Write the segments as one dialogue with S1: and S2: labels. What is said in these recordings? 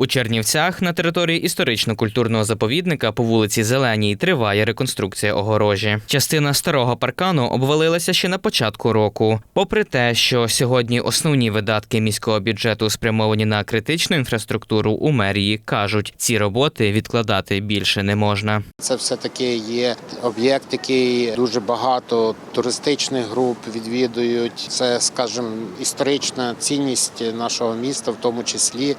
S1: У Чернівцях на території історично-культурного заповідника по вулиці Зеленій триває реконструкція огорожі. Частина старого паркану обвалилася ще на початку року. Попри те, що сьогодні основні видатки міського бюджету спрямовані на критичну інфраструктуру, у мерії кажуть, ці роботи відкладати більше не можна.
S2: Це все-таки є об'єкт, який дуже багато туристичних груп відвідують. Це, скажімо, історична цінність нашого міста, в тому числі.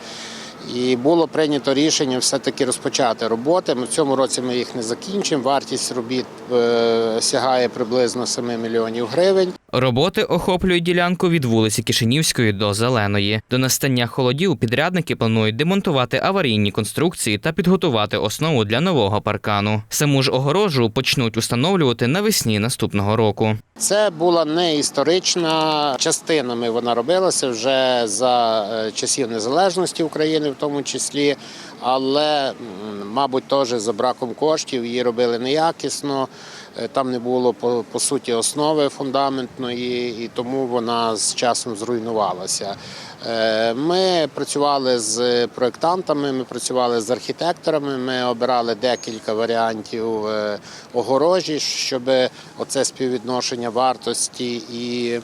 S2: І було прийнято рішення все-таки розпочати роботи. Ми в цьому році ми їх не закінчимо. Вартість робіт е, сягає приблизно 7 мільйонів гривень.
S1: Роботи охоплюють ділянку від вулиці Кишинівської до Зеленої. До настання холодів підрядники планують демонтувати аварійні конструкції та підготувати основу для нового паркану. Саму ж огорожу почнуть установлювати навесні наступного року.
S2: Це була не історична частинами. Вона робилася вже за е, часів незалежності України, в тому числі, але, мабуть, теж за браком коштів її робили неякісно. Е, Там не було по, по суті основи фундаментної, і тому вона з часом зруйнувалася. Е, Ми працювали з проєктантами, ми працювали з архітекторами. Ми обирали декілька варіантів е, огорожі, щоб оце співвідношення вартості і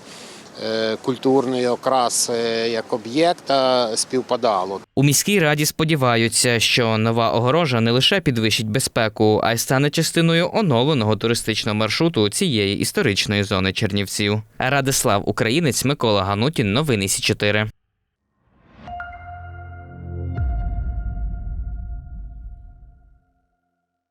S2: е, культурної окраси як об'єкта співпадало.
S1: У міській раді сподіваються, що нова огорожа не лише підвищить безпеку, а й стане частиною оновленого туристичного маршруту цієї історичної зони Чернівців. Радислав Українець, Микола Ганутін. Новини Сі 4